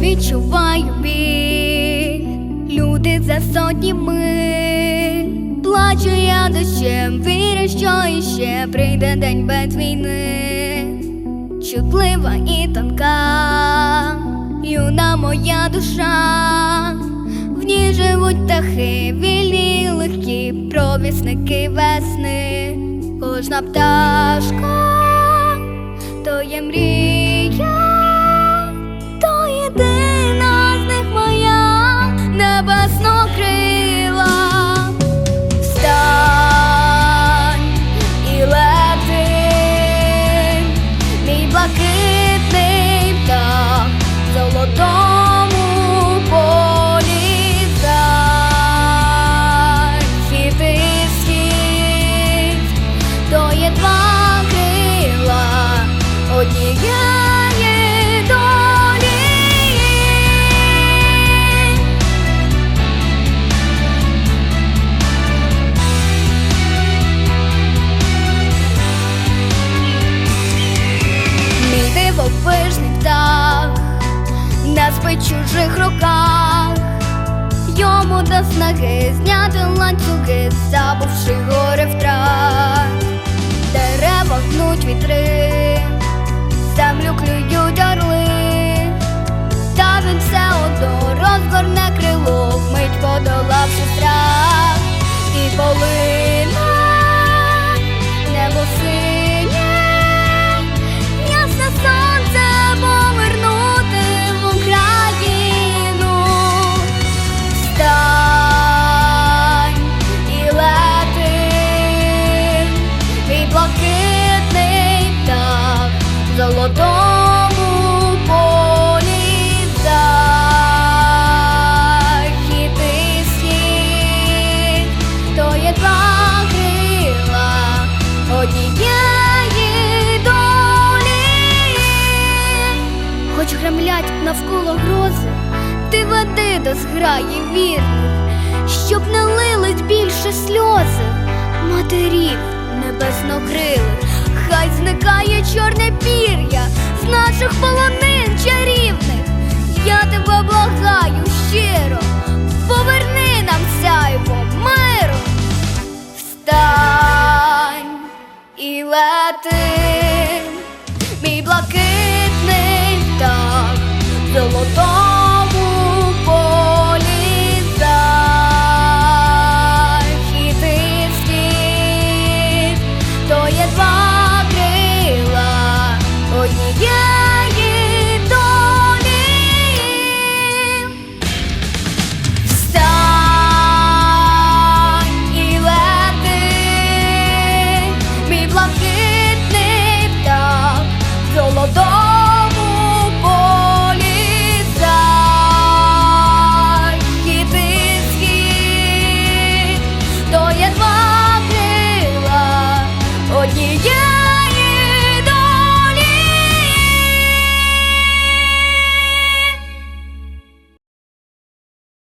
відчуваю біль, люди за сотні миль, плачу я дощем, вірю, що іще прийде день без війни, чутлива і тонка, юна моя душа, в ній живуть птахи, вільні, легкі провісники весни, кожна пташка то є мрія, Дивовижний птах не спить чужих руках, йому до снаги зняти ланцюги, забувши горе втрат, дерева гнуть вітри, золотому полі захід і схід, то є два крила однієї долі. Хоч гремлять навколо грози, ти веди до зграї вірних, щоб не лились більше сльози матерів небеснокрилих. Хай зникає чорне пір'я з наших полонин чарівних. Я тебе благаю щиро, поверни нам сяйво миру. Встань і лети,